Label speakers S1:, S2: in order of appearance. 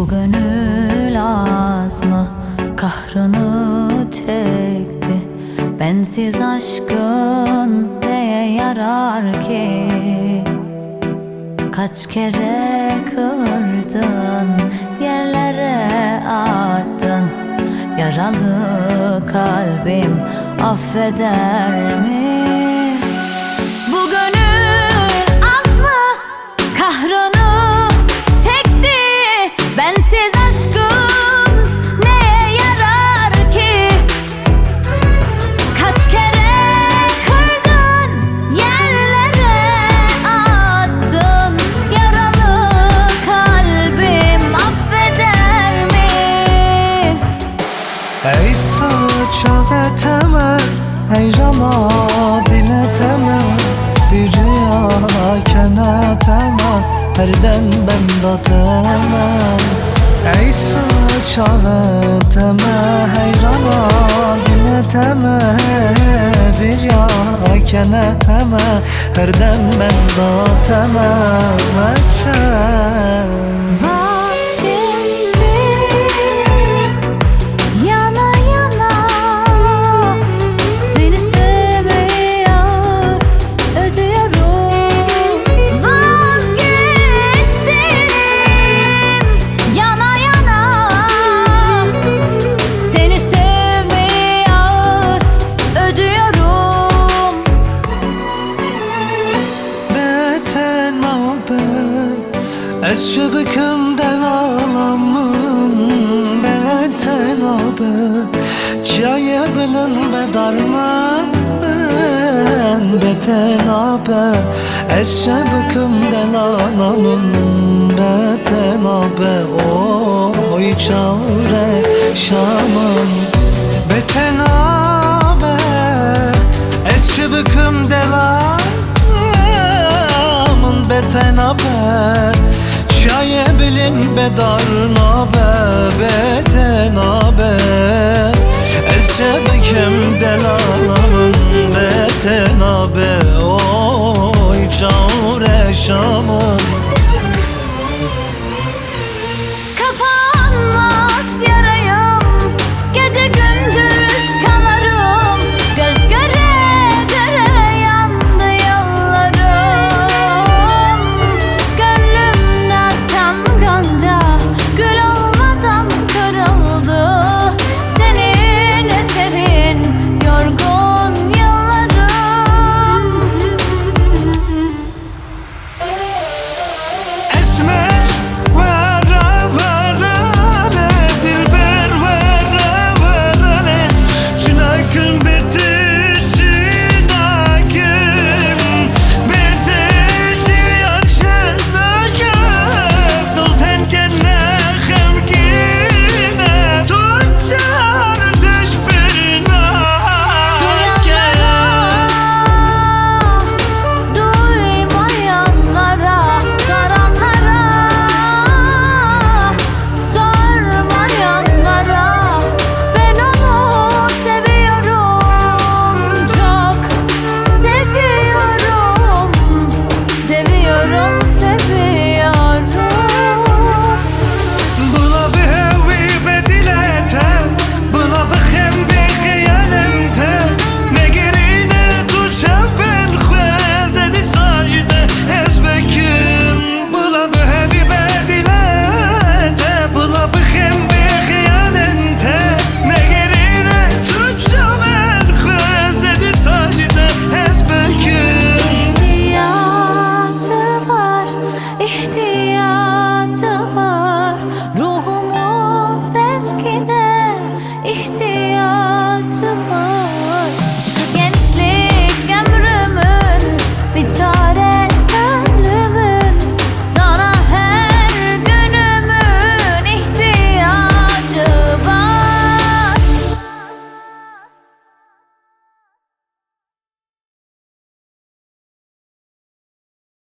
S1: Bu gönül az mı kahrını çekti. Bensiz aşkın neye yarar ki? Kaç kere kırdın yerlere attın. Yaralı kalbim affeder mi? Bu gönül az mı kahrını
S2: Ve temel Ey rana dile temel Bir rüya kene temel Herden ben da temel Ey saça ve temel Ey rana dile temel Bir ya kene temel Herden ben da temel Ez şıbıkım delalamın Beten abi? Çaya bilin bedarman Ben beten abi Ez şıbıkım delalamın Beten abi? Oy çare şamın Beten abi? Ez şıbıkım delalamın beten haber Şaye bilin bedar nabe beten haber